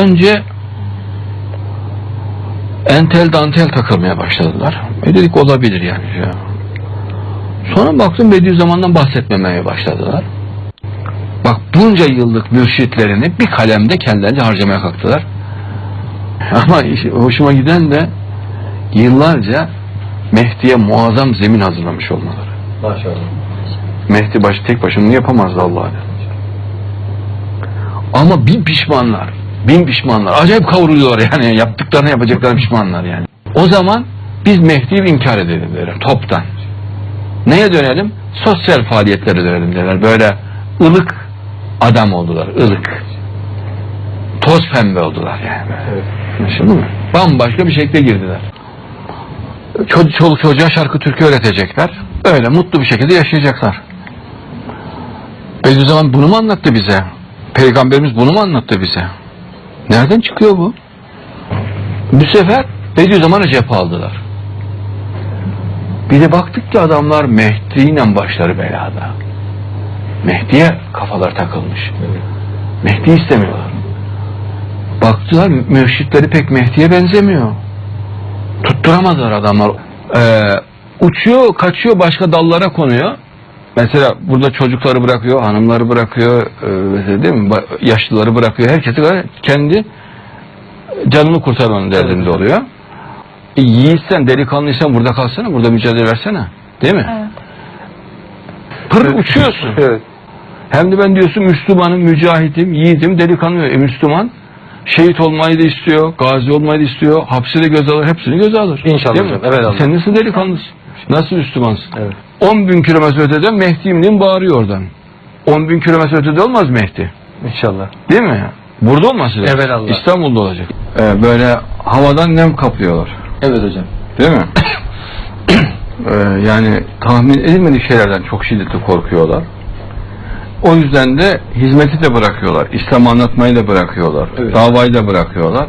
Önce entel dantel takılmaya başladılar. E dedik olabilir yani. Ya. Sonra baktım Bediüzzaman'dan bahsetmemeye başladılar. Bak bunca yıllık mürşitlerini bir kalemde kendilerince harcamaya kalktılar. Ama hoşuma giden de yıllarca Mehdi'ye muazzam zemin hazırlamış olmaları. Maşallah. Mehdi baş, tek başına yapamazdı Allah'a. Ama bin pişmanlar. Bin pişmanlar. Acayip kavruluyorlar yani. Yaptıklarını yapacaklarını pişmanlar yani. O zaman biz Mehdi'yi inkar edelim derler. Toptan. Neye dönelim? Sosyal faaliyetlere dönelim derler. Böyle ılık adam oldular. ılık. Toz pembe oldular yani. Evet. Anlaşıldı mı? Bambaşka bir şekilde girdiler. Çocuk, çoluk çocuğa şarkı türkü öğretecekler. Öyle mutlu bir şekilde yaşayacaklar. Bediüzzaman bunu mu anlattı bize? Peygamberimiz bunu mu anlattı bize? Nereden çıkıyor bu? Bu sefer Bediüzzaman'ı cephe aldılar. Bir de baktık ki adamlar Mehdi'yle başları belada. Mehdi'ye kafalar takılmış. Evet. Mehdi istemiyorlar. Baktılar mürşitleri pek Mehdi'ye benzemiyor. Tutturamadılar adamlar. Ee, uçuyor, kaçıyor, başka dallara konuyor. Mesela burada çocukları bırakıyor, hanımları bırakıyor, e, mesela değil mi? Ba- Yaşlıları bırakıyor. Herkesi kendi canını kurtarmanın derdinde oluyor. E, yiğitsen, delikanlıysan burada kalsana, burada mücadele versene. Değil mi? Evet. Pır uçuyorsun. Evet. Hem de ben diyorsun Müslümanım, mücahitim, yiğidim, delikanlı. E, Müslüman şehit olmayı da istiyor, gazi olmayı da istiyor, hapsi de göze alır, hepsini göze alır. İnşallah Değil mi? evet Allah. Sen nasıl delikanlısın? Nasıl Müslümansın? Evet. 10 bin kilometre öteden Mehdi'yim diye bağırıyor oradan. 10 bin kilometre ötede olmaz Mehdi. İnşallah. Değil mi? Burada lazım. Evet Allah. İstanbul'da olacak. Ee, böyle havadan nem kaplıyorlar. Evet hocam. Değil mi? Ee, yani tahmin edilmedik şeylerden çok şiddetli korkuyorlar. O yüzden de hizmeti de bırakıyorlar. İslam anlatmayı da bırakıyorlar. Evet. Davayı da bırakıyorlar.